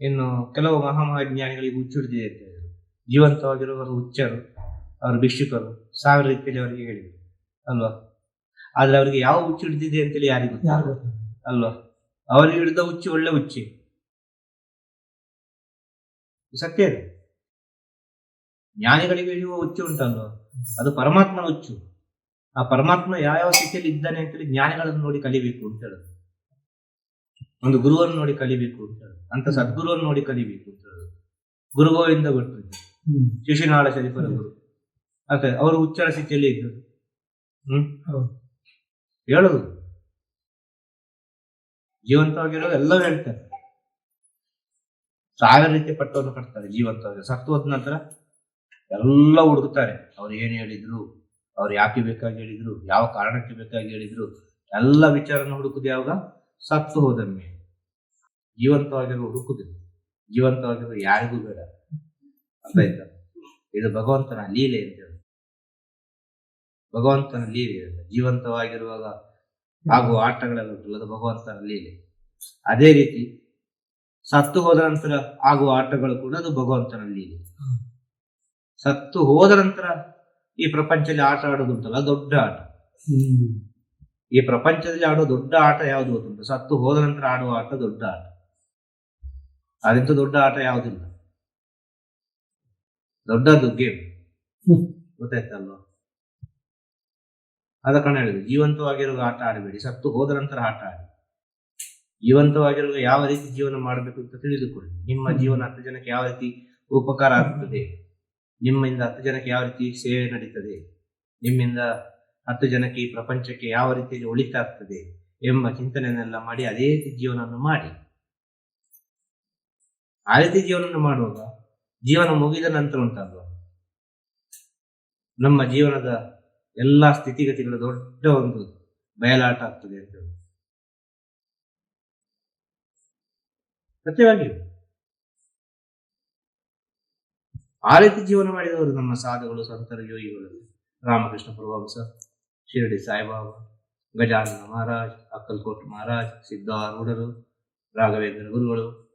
ಇನ್ನು ಕೆಲವು ಮಹಾಮಹಾಜ್ಞಾನಿಗಳಿಗೆ ಉಚ್ಚುರ್ಜಿ ಅಂತ ಹೇಳಿದ್ರು ಜೀವಂತವಾಗಿರುವವರು ಹುಚ್ಚರು ಅವರು ಭಿಕ್ಷುಕರು ಸಾವಿರ ರೀತಿಯಲ್ಲಿ ಅವರಿಗೆ ಹೇಳಿದರು ಅಲ್ವಾ? ಆದ್ರೆ ಅವರಿಗೆ ಯಾವ ಹುಚ್ಚು ಹಿಡಿದಿದೆ ಅಂತೇಳಿ ಯಾರಿಗೂ ಅಲ್ವಾ? ಅವರಿಗೆ ಹಿಡಿದ ಹುಚ್ಚು ಒಳ್ಳೆ ಹುಚ್ಚಿ. ಸತ್ಯ ಇದೆ. ಜ್ಞಾನಿಗಳಿಗೆ ಹಿಡಿಯುವ ಹುಚ್ಚು ಉಂಟಲ್ವಾ? ಅದು ಪರಮಾತ್ಮನ ಹುಚ್ಚು. ಆ ಪರಮಾತ್ಮ ಯಾವ ಸ್ಥಿತಿಯಲ್ಲಿ ಇದ್ದಾನೆ ಅಂತೇಳಿ ಜ್ಞಾನಿಗಳನ್ನು ನೋಡಿ ಕಲಿಬೇಕು ಅಂತ ಹೇಳುದು. ಒಂದು ಗುರುವನ್ನು ನೋಡಿ ಕಲಿಬೇಕು ಅಂತ ಅಂತ ಸದ್ಗುರುವನ್ನು ನೋಡಿ ಕಲಿಬೇಕು ಅಂತ ಹೇಳುದು. ಗುರುಗೋವಿಂದ ಹ್ಮ್. ಶಿಶುನಾಳ ಶರೀಫರ ಗುರು. ಅದೇ ಅವರು ಉಚ್ಚರ ಸ್ಥಿತಿಯಲ್ಲಿ ಇದ್ದರು. ಹ್ಮ್. ಹೇಳುದು. ಜೀವಂತವಾಗಿರೋದು ಎಲ್ಲ ಹೇಳ್ತಾರೆ. ಸಾವಿರ ರೀತಿಯ ಪಟ್ಟವನ್ನು ಕಟ್ತಾರೆ ಜೀವಂತವಾಗಿ. ಸತ್ತು ಹೋದ ನಂತರ ಎಲ್ಲ ಹುಡುಕ್ತಾರೆ. ಅವ್ರು ಏನು ಹೇಳಿದ್ರು? ಅವ್ರು ಯಾಕೆ ಬೇಕಾಗಿ ಹೇಳಿದ್ರು? ಯಾವ ಕಾರಣಕ್ಕೆ ಬೇಕಾಗಿ ಹೇಳಿದ್ರು? ಎಲ್ಲ ವಿಚಾರನ ಹುಡುಕುದು ಯಾವಾಗ? ಸತ್ತು ಹೋದ ಮೇಲೆ. ಜೀವಂತವಾಗಿರೋ ಹುಡುಕುದಿಲ್ಲ. ಜೀವಂತವಾಗಿರೋ ಯಾರಿಗೂ ಬೇಡ. ಅಂತ ಇದು ಭಗವಂತನ ಲೀಲೆ ಅಂತ ಹೇಳಿ ಭಗವಂತನ ಲೀಲೆ. ಜೀವಂತವಾಗಿರುವಾಗ ಆಗುವ ಆಟಗಳೆಲ್ಲ ಉಂಟಲ್ಲ ಅದು ಭಗವಂತನ ಲೀಲೆ. ಅದೇ ರೀತಿ ಸತ್ತು ಹೋದ ನಂತರ ಆಗುವ ಆಟಗಳು ಕೂಡ ಅದು ಭಗವಂತನ ಲೀಲೆ. ಸತ್ತು ಹೋದ ನಂತರ ಈ ಪ್ರಪಂಚದಲ್ಲಿ ಆಟ ಆಡೋದುಂಟಲ್ಲ ದೊಡ್ಡ ಆಟ. ಈ ಪ್ರಪಂಚದಲ್ಲಿ ಆಡೋ ದೊಡ್ಡ ಆಟ ಯಾವುದು ಗೊತ್ತುಂಟು? ಸತ್ತು ಹೋದ ನಂತರ ಆಡುವ ಆಟ ದೊಡ್ಡ ಆಟ. ಅದೆಂತ ದೊಡ್ಡ ಆಟ ಯಾವುದಿಲ್ಲ. ದೊಡ್ಡದು ಗೇಮ್ ಗೊತ್ತಾಯ್ತಲ್ವ? ಅದ ಕಾರಣ ಹೇಳಿದ್ರು ಜೀವಂತವಾಗಿರುವ ಆಟ ಆಡಬೇಡಿ. ಸತ್ತು ಹೋದ ನಂತರ ಆಟ ಆಡಿ. ಜೀವಂತವಾಗಿರುವ ಯಾವ ರೀತಿ ಜೀವನ ಮಾಡಬೇಕು ಅಂತ ತಿಳಿದುಕೊಳ್ಳಿ. ನಿಮ್ಮ ಜೀವನ ಹತ್ತು ಜನಕ್ಕೆ ಯಾವ ರೀತಿ ಉಪಕಾರ ಆಗ್ತದೆ? ನಿಮ್ಮಿಂದ ಹತ್ತು ಜನಕ್ಕೆ ಯಾವ ರೀತಿ ಸೇವೆ ನಡೀತದೆ? ನಿಮ್ಮಿಂದ ಹತ್ತು ಜನಕ್ಕೆ ಈ ಪ್ರಪಂಚಕ್ಕೆ ಯಾವ ರೀತಿಯಲ್ಲಿ ಒಳಿತಾಗ್ತದೆ ಎಂಬ ಚಿಂತನೆಯನ್ನೆಲ್ಲ ಮಾಡಿ ಅದೇ ರೀತಿ ಜೀವನವನ್ನು ಮಾಡಿ. ಆ ರೀತಿ ಜೀವನವನ್ನು ಮಾಡುವಾಗ ಜೀವನ ಮುಗಿದ ನಂತರ ಉಂಟಲ್ವಾ ನಮ್ಮ ಜೀವನದ ಎಲ್ಲಾ ಸ್ಥಿತಿಗತಿಗಳು ದೊಡ್ಡ ಒಂದು ಬಯಲಾಟ ಆಗ್ತದೆ ಅಂತ ಹೇಳಿ. ಸತ್ಯವಾಗಿಯೂ ಆ ರೀತಿ ಜೀವನ ಮಾಡಿದವರು ನಮ್ಮ ಸಾಧುಗಳು, ಸಂತರ, ಯೋಗಿಗಳು. ರಾಮಕೃಷ್ಣ ಪರಮಹಂಸ, ಶಿರಡಿ ಸಾಯಿಬಾಬಾ, ಗಜಾನನ ಮಹಾರಾಜ್, ಅಕ್ಕಲ್ಕೋಟ್ ಮಹಾರಾಜ್, ಸಿದ್ಧಾರೂಢರು, ರಾಘವೇಂದ್ರ ಗುರುಗಳು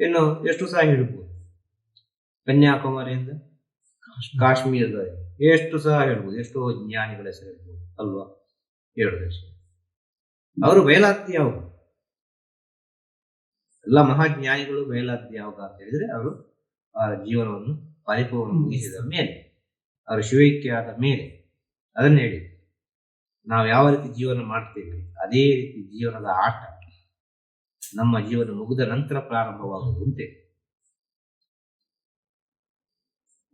ಇನ್ನು ಎಷ್ಟು ಸಾಂಗ್ ಹೇಳ್ಬೋದು ಕನ್ಯಾಕುಮಾರಿಯಿಂದ ಕಾಶ್ಮೀರದ ಎಷ್ಟು ಸಹ ಹೇಳ್ಬೋದು ಎಷ್ಟೋ ಜ್ಞಾನಿಗಳ ಹೆಸರು ಹೇಳ್ಬೋದು ಅಲ್ವಾ? ಹೇಳುದಷ್ಟೇ ಅವರು ಬಯಲಾತಿ ಯಾವುದು ಎಲ್ಲ ಮಹಾಜ್ಞಾನಿಗಳು ಬಯಲಾತಿ ಯಾವಾಗ ಅಂತ ಹೇಳಿದ್ರೆ ಅವರು ಅವರ ಜೀವನವನ್ನು ಪರಿಪೂರ್ಣ ಮುಗಿಸಿದ ಮೇಲೆ ಅವರು ಶಿವೈಕ್ಯ ಆದ ಮೇಲೆ ಅದನ್ನು ಹೇಳಿ ನಾವು ಯಾವ ರೀತಿ ಜೀವನ ಮಾಡ್ತೇವೆ ಅದೇ ರೀತಿ ಜೀವನದ ಆಟ. ನಮ್ಮ ಜೀವನ ಮುಗಿದ ನಂತರ ಪ್ರಾರಂಭವಾಗುವಂತೆ. ಅಂತೆ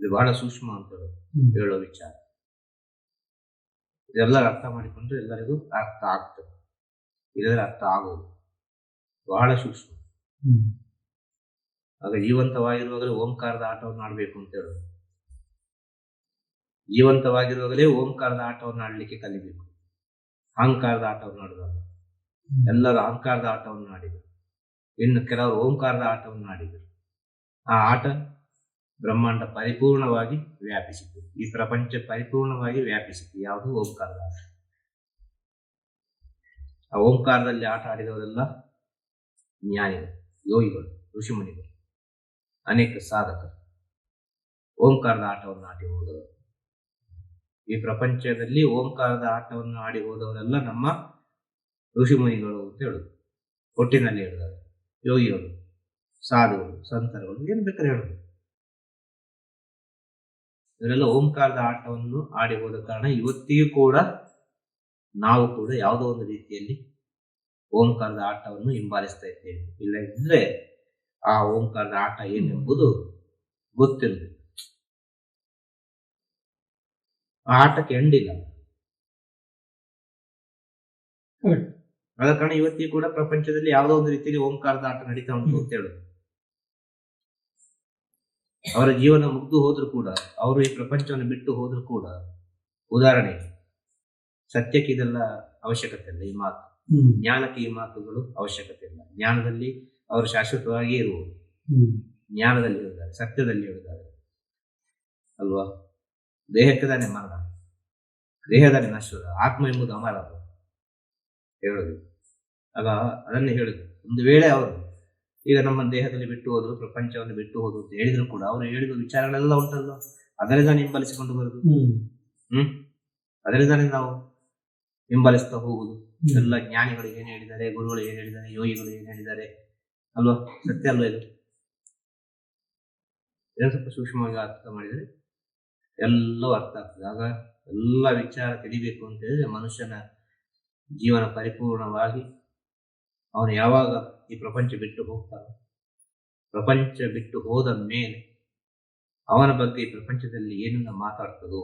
ಇದು ಬಹಳ ಸೂಕ್ಷ್ಮ ಅಂತ ಹೇಳೋ ವಿಚಾರ. ಇದೆಲ್ಲ ಅರ್ಥ ಮಾಡಿಕೊಂಡ್ರೆ ಎಲ್ಲರಿಗೂ ಅರ್ಥ ಆಗ್ತದೆ. ಇದರ ಅರ್ಥ ಆಗೋದು. ಬಹಳ ಸೂಕ್ಷ್ಮ. ಆಗ ಜೀವಂತವಾಗಿರುವಾಗಲೇ ಓಂಕಾರದ ಆಟವನ್ನು ಆಡಬೇಕು ಅಂತ ಹೇಳೋದು. ಜೀವಂತವಾಗಿರುವಾಗಲೇ ಓಂಕಾರದ ಆಟವನ್ನು ಆಡಲಿಕ್ಕೆ ಕಲಿಬೇಕು. ಅಹಂಕಾರದ ಆಟವನ್ನು ಆಡಿದಾಗ ಎಲ್ಲರೂ ಅಹಂಕಾರದ ಆಟವನ್ನು ಆಡಿದರು. ಇನ್ನು ಕೆಲವರು ಓಂಕಾರದ ಆಟವನ್ನು ಆಡಿದರು. ಆ ಆಟ ಬ್ರಹ್ಮಾಂಡ ಪರಿಪೂರ್ಣವಾಗಿ ವ್ಯಾಪಿಸಿತು. ಈ ಪ್ರಪಂಚ ಪರಿಪೂರ್ಣವಾಗಿ ವ್ಯಾಪಿಸಿತು. ಯಾವುದು ಓಂಕಾರದ ಆಟ? ಆ ಓಂಕಾರದಲ್ಲಿ ಆಟ ಆಡಿದವರೆಲ್ಲ ಜ್ಞಾನಿಗಳು ಯೋಗಿಗಳು, ಋಷಿಮುನಿಗಳು, ಅನೇಕ ಸಾಧಕರು ಓಂಕಾರದ ಆಟವನ್ನು ಆಡಿ ಹೋದವರು. ಈ ಪ್ರಪಂಚದಲ್ಲಿ ಓಂಕಾರದ ಆಟವನ್ನು ಆಡಿ ಹೋದವರೆಲ್ಲ ನಮ್ಮ ಋಷಿಮುನಿಗಳು ಅಂತ ಹೇಳುದು. ಒಟ್ಟಿನಲ್ಲಿ ಹೇಳಿದ್ದಾರೆ ಯೋಗಿಗಳು ಸಾಧುಗಳು ಸಂತರುಗಳು ಏನು ಬೇಕಾದ್ರೆ ಹೇಳ್ಬೋದು ಇವರೆಲ್ಲ ಓಂಕಾರದ ಆಟವನ್ನು ಆಡಿ ಹೋದ ಕಾರಣ ಇವತ್ತಿಗೂ ಕೂಡ ನಾವು ಕೂಡ ಯಾವುದೋ ಒಂದು ರೀತಿಯಲ್ಲಿ ಓಂಕಾರದ ಆಟವನ್ನು ಹಿಂಬಾಲಿಸ್ತಾ ಇದ್ದೇವೆ. ಇಲ್ಲ ಆ ಓಂಕಾರದ ಆಟ ಏನೆಂಬುದು ಗೊತ್ತಿರುವುದು ಆ ಆಟಕ್ಕೆ ಎಂಡಿಲ್ಲ. ಆದ ಕಾರಣ ಇವತ್ತಿಗೂ ಕೂಡ ಪ್ರಪಂಚದಲ್ಲಿ ಯಾವುದೋ ಒಂದು ರೀತಿಯಲ್ಲಿ ಓಂಕಾರದ ಆಟ ನಡೀತಾ ಉಂಟು ಅಂತ ಹೇಳುದು. ಅವರ ಜೀವನ ಮುಗ್ದು ಹೋದ್ರು ಕೂಡ ಅವರು ಈ ಪ್ರಪಂಚವನ್ನು ಬಿಟ್ಟು ಹೋದ್ರು ಕೂಡ ಉದಾಹರಣೆ ಸತ್ಯಕ್ಕೆ ಇದೆಲ್ಲ ಅವಶ್ಯಕತೆ ಇಲ್ಲ ಈ ಮಾತು. ಜ್ಞಾನಕ್ಕೆ ಈ ಮಾತುಗಳು ಅವಶ್ಯಕತೆ ಇಲ್ಲ. ಜ್ಞಾನದಲ್ಲಿ ಅವರು ಶಾಶ್ವತವಾಗಿ ಇರುವುದು. ಜ್ಞಾನದಲ್ಲಿ ಇರುತ್ತಾರೆ ಸತ್ಯದಲ್ಲಿ ಇರುತ್ತಾರೆ. ಅಲ್ವಾ? ದೇಹಕ್ಕೆ ತಾನೇ ಮರಣ. ದೇಹದಲ್ಲಿ ನಶ್ವರ ಆತ್ಮ ಎಂಬುದು ಅಮರ. ಹೇಳುದು. ಅಲ್ಲ ಅದನ್ನೇ ಹೇಳುದು. ಒಂದು ವೇಳೆ ಅವರು ಈಗ ನಮ್ಮ ದೇಹದಲ್ಲಿ ಬಿಟ್ಟು ಹೋದ್ರು ಪ್ರಪಂಚವನ್ನು ಬಿಟ್ಟು ಹೋದ್ರು ಅಂತ ಹೇಳಿದ್ರು ಕೂಡ ಅವರು ಹೇಳಿದ ವಿಚಾರಗಳೆಲ್ಲ ಉಂಟಲ್ಲ ಅದರಿಂದ ಹಿಂಬಲಿಸಿಕೊಂಡು ಬರುದು. ಹ್ಮ್. ಅದರಿಂದಾನೇ ನಾವು ಹಿಂಬಲಿಸ್ತಾ ಹೋಗುದು. ಎಲ್ಲ ಜ್ಞಾನಿಗಳು ಏನ್ ಹೇಳಿದ್ದಾರೆ ಗುರುಗಳು ಏನ್ ಹೇಳಿದ್ದಾರೆ ಯೋಗಿಗಳು ಏನ್ ಹೇಳಿದ್ದಾರೆ ಅಲ್ವಾ? ಸತ್ಯ ಅಲ್ವಾ ಇದು? ಇದನ್ನ ಸ್ವಲ್ಪ ಸೂಕ್ಷ್ಮವಾಗಿ ಅರ್ಥ ಮಾಡಿದರೆ ಎಲ್ಲವೂ ಅರ್ಥ ಆಗ್ತದೆ. ಆಗ ಎಲ್ಲ ವಿಚಾರ ತಿಳಿಬೇಕು ಅಂತ ಹೇಳಿದ್ರೆ ಮನುಷ್ಯನ ಜೀವನ ಪರಿಪೂರ್ಣವಾಗಿ ಅವನು ಯಾವಾಗ ಈ ಪ್ರಪಂಚ ಬಿಟ್ಟು ಹೋಗ್ತಾನೋ ಪ್ರಪಂಚ ಬಿಟ್ಟು ಹೋದ ಮೇಲೆ ಅವನ ಬಗ್ಗೆ ಈ ಪ್ರಪಂಚದಲ್ಲಿ ಏನನ್ನ ಮಾತಾಡ್ತದೋ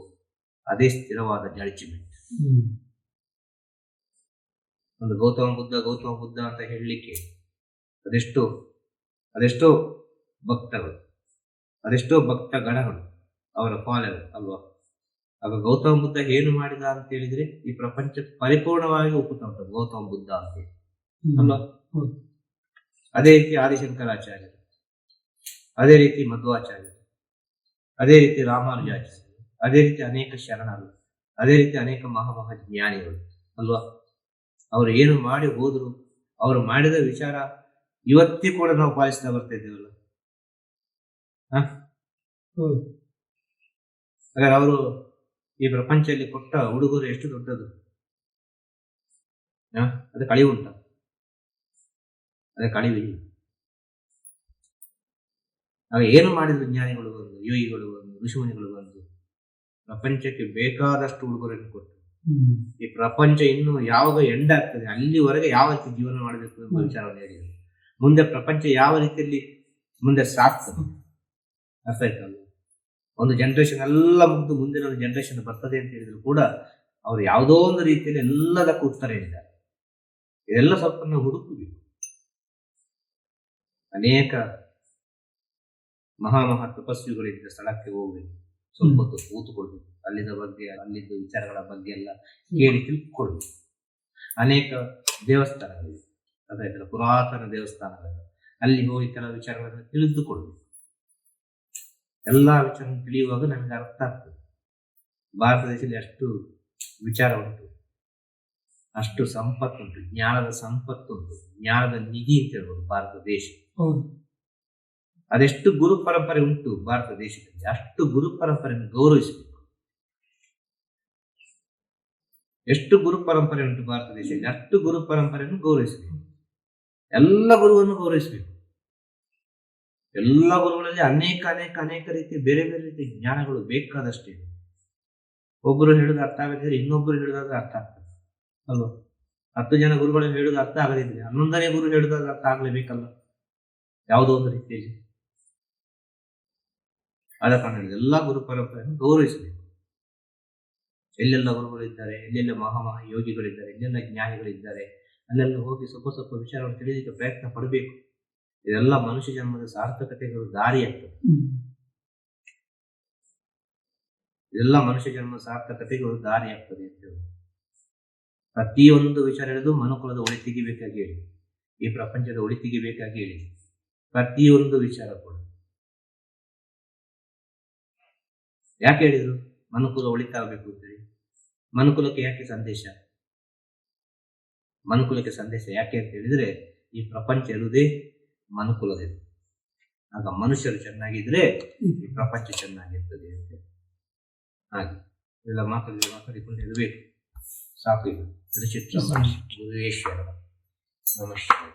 ಅದೇ ಸ್ಥಿರವಾದ ಜಡ್ಜ್ಮೆಂಟ್ ಒಂದು ಗೌತಮ ಬುದ್ಧ ಗೌತಮ ಬುದ್ಧ ಅಂತ ಹೇಳಲಿಕ್ಕೆ ಅದೆಷ್ಟೋ ಅದೆಷ್ಟೋ ಭಕ್ತಗಳು ಅದೆಷ್ಟೋ ಭಕ್ತ ಗಣಗಳು ಅವರ ಫಾಲೋವರ್ ಅಲ್ವಾ? ಆಗ ಗೌತಮ ಬುದ್ಧ ಏನು ಮಾಡಿದ ಅಂತ ಹೇಳಿದ್ರೆ ಈ ಪ್ರಪಂಚ ಪರಿಪೂರ್ಣವಾಗಿ ಒಪ್ಪುತ್ತ ಉಂಟು. ಗೌತಮ ಬುದ್ಧ ಅಂತ. ಹ್ಮ್. ಅಲ್ವಾ. ಅದೇ ರೀತಿ ಆದಿಶಂಕರಾಚಾರ್ಯರು. ಅದೇ ರೀತಿ ಮಧ್ವಾಚಾರ್ಯರು. ಅದೇ ರೀತಿ ರಾಮಾನುಜಾಚಾರ್ಯರು ಅದೇ ರೀತಿ ಅನೇಕ ಶರಣರು. ಅದೇ ರೀತಿ ಅನೇಕ ಮಹಾಮಹಾ ಜ್ಞಾನಿಗಳು. ಅಲ್ವಾ? ಅವರು ಏನು ಮಾಡಿ ಹೋದ್ರು ಅವರು ಮಾಡಿದ ವಿಚಾರ ಇವತ್ತಿ ಕೂಡ ನಾವು ಪಾಲಿಸ್ತಾ ಬರ್ತಾ ಇದ್ದೇವಲ್ಲ. ಹೌದು. ಹಾಗಾದ್ರೆ ಅವರು ಈ ಪ್ರಪಂಚದಲ್ಲಿ ಕೊಟ್ಟ ಉಡುಗೊರೆ ಎಷ್ಟು ದೊಡ್ಡದು? ಅದು ಕಳಿವು ಉಂಟ ಅದೇ ಕಳಿವಿಲ್ಲ ಆಗ ಏನು ಮಾಡಿದ್ರು ಜ್ಞಾನಿಗಳು ಬಂದು ಯೋಗಿಗಳು ಬಂದು ಋಷಿಮುನಿಗಳು ಬಂದು? ಪ್ರಪಂಚಕ್ಕೆ ಬೇಕಾದಷ್ಟು ಉಡುಗೊರೆಯನ್ನು ಕೊಟ್ಟು ಈ ಪ್ರಪಂಚ ಇನ್ನು ಯಾವಾಗ ಎಂಡ್ ಆಗ್ತದೆ ಅಲ್ಲಿವರೆಗೆ ಯಾವ ರೀತಿ ಜೀವನ ಮಾಡಬೇಕು ಎಂಬ. ವಿಚಾರವನ್ನು ಹೇಳಿದರು. ಮುಂದೆ ಪ್ರಪಂಚ ಯಾವ ರೀತಿಯಲ್ಲಿ ಮುಂದೆ ಸಾಕ್ತದೆ ಅರ್ಥ ಆಯ್ತಲ್ಲ ಒಂದು ಜನರೇಷನ್ ಎಲ್ಲ ಮುಗಿದು ಮುಂದಿನ ಒಂದು ಜನರೇಷನ್ ಬರ್ತದೆ ಅಂತ ಹೇಳಿದ್ರು ಕೂಡ ಅವರು ಯಾವುದೋ ಒಂದು ರೀತಿಯಲ್ಲಿ ಎಲ್ಲದಕ್ಕೂ ಉತ್ತರ ಹೇಳಿದ್ದಾರೆ. ಇದೆಲ್ಲ ಸ್ವಲ್ಪ ನಾವು ಹುಡುಕಬೇಕು. ಅನೇಕ ಮಹಾ ಮಹಾ ತಪಸ್ವಿಗಳಿದ್ದ ಸ್ಥಳಕ್ಕೆ ಹೋಗ್ಬೇಕು. ಸ್ವಲ್ಪ ಹೊತ್ತು ಕೂತುಕೊಳ್ಬೇಕು. ಅಲ್ಲಿನ ಬಗ್ಗೆ ಅಲ್ಲಿದ್ದ ವಿಚಾರಗಳ ಬಗ್ಗೆ ಎಲ್ಲ ಕೇಳಿ ತಿಳ್ಕೊಳ್ಬೇಕು. ಅನೇಕ ದೇವಸ್ಥಾನಗಳಿವೆ. ಅದಾಯ್ತಲ್ಲ ಪುರಾತನ ದೇವಸ್ಥಾನಗಳಿವೆ. ಅಲ್ಲಿ ಹೋಗಿ ಕೆಲವು ವಿಚಾರಗಳನ್ನು ತಿಳಿದುಕೊಳ್ಬೇಕು. ಎಲ್ಲಾ ವಿಚಾರ ತಿಳಿಯುವಾಗ ನಮಗೆ ಅರ್ಥ ಆಗ್ತದೆ. ಭಾರತ ದೇಶದಲ್ಲಿ ಅಷ್ಟು ವಿಚಾರ ಉಂಟು. ಅಷ್ಟು ಸಂಪತ್ತುಂಟು ಜ್ಞಾನದ ಸಂಪತ್ತುಂಟು ಜ್ಞಾನದ ನಿಧಿ ಅಂತ ಹೇಳ್ಬೋದು ಭಾರತ ದೇಶ. ಹೌದು. ಅದೆಷ್ಟು ಗುರು ಪರಂಪರೆ ಉಂಟು ಭಾರತ ದೇಶದಲ್ಲಿ. ಅಷ್ಟು ಗುರು ಪರಂಪರೆಯನ್ನು ಗೌರವಿಸಬೇಕು. ಎಷ್ಟು ಗುರು ಪರಂಪರೆ ಉಂಟು ಭಾರತ ದೇಶದಲ್ಲಿ ಅಷ್ಟು ಗುರು ಪರಂಪರೆಯನ್ನು ಗೌರವಿಸಬೇಕು. ಎಲ್ಲ ಗುರುವನ್ನು ಗೌರವಿಸಬೇಕು. ಎಲ್ಲ ಗುರುಗಳಲ್ಲಿ ಅನೇಕ ಅನೇಕ ಅನೇಕ ರೀತಿಯ ಬೇರೆ ಬೇರೆ ರೀತಿಯ ಜ್ಞಾನಗಳು ಬೇಕಾದಷ್ಟೇ. ಒಬ್ಬರು ಹೇಳಿದ ಅರ್ಥ ಆಗದಿದ್ರೆ ಇನ್ನೊಬ್ಬರು ಹೇಳಿದಾಗ ಅರ್ಥ ಆಗ್ತದೆ. ಅಲ್ವಾ? ಹತ್ತು ಜನ ಗುರುಗಳು ಹೇಳುದು ಅರ್ಥ ಆಗದಿದ್ರೆ ಹನ್ನೊಂದನೇ ಗುರು ಹೇಳಿದಾಗ ಅರ್ಥ ಆಗ್ಲೇಬೇಕಲ್ಲ ಯಾವುದೋ ಒಂದು ರೀತಿಯಲ್ಲಿ. ಆದ ಕಾರಣ ಎಲ್ಲ ಗುರು ಪರಂಪರೆಯನ್ನು ಗೌರವಿಸಬೇಕು. ಎಲ್ಲೆಲ್ಲ ಗುರುಗಳಿದ್ದಾರೆ ಎಲ್ಲೆಲ್ಲ ಮಹಾ ಯೋಗಿಗಳಿದ್ದಾರೆ ಎಲ್ಲೆಲ್ಲ ಜ್ಞಾನಿಗಳಿದ್ದಾರೆ ಅಲ್ಲೆಲ್ಲ ಹೋಗಿ ಸ್ವಲ್ಪ ಸ್ವಲ್ಪ ವಿಚಾರವನ್ನು ತಿಳಿಯಲಿಕ್ಕೆ ಪ್ರಯತ್ನ ಪಡಬೇಕು. ಇದೆಲ್ಲ ಮನುಷ್ಯ ಜನ್ಮದ ಸಾರ್ಥಕತೆಗಳು ದಾರಿ ಆಗ್ತದೆ. ಇದೆಲ್ಲ ಮನುಷ್ಯ ಜನ್ಮ ಸಾರ್ಥಕತೆಗಳು ದಾರಿ ಆಗ್ತದೆ ಅಂತ ಹೇಳಿ. ಪ್ರತಿಯೊಂದು ವಿಚಾರ ಹೇಳಿದು ಮನುಕುಲದ ಒಳಿತಿಗೆ ಬೇಕಾಗಿ ಹೇಳಿ. ಈ ಪ್ರಪಂಚದ ಒಳಿತಿಗೆ ಬೇಕಾಗಿ ಹೇಳಿ. ಪ್ರತಿಯೊಂದು ವಿಚಾರ ಕೂಡ. ಯಾಕೆ ಹೇಳಿದ್ರು? ಮನುಕುಲ ಒಳಿತಾಗಬೇಕು ಅಂತೇಳಿ ಮನುಕುಲಕ್ಕೆ ಯಾಕೆ ಸಂದೇಶ? ಮನುಕುಲಕ್ಕೆ ಸಂದೇಶ ಯಾಕೆ ಅಂತ ಹೇಳಿದ್ರೆ ಈ ಪ್ರಪಂಚ ಇರುವುದೇ ಮನುಕುಲದಿಂದ ಆಗ ಮನುಷ್ಯರು ಚೆನ್ನಾಗಿದ್ರೆ ಈ ಪ್ರಪಂಚ ಚೆನ್ನಾಗಿರ್ತದೆ ಅಂತ ಹಾಗೆ. ಎಲ್ಲ ಮಾತಾಡಿ ಮಾತಾಡಿಕೊಂಡು ಇರಬೇಕು. ಸಾಕು ಇದು ತ್ರಿಚಿತ್ರ ಗುರುವೇಶ್ವರ. ನಮಸ್ಕಾರ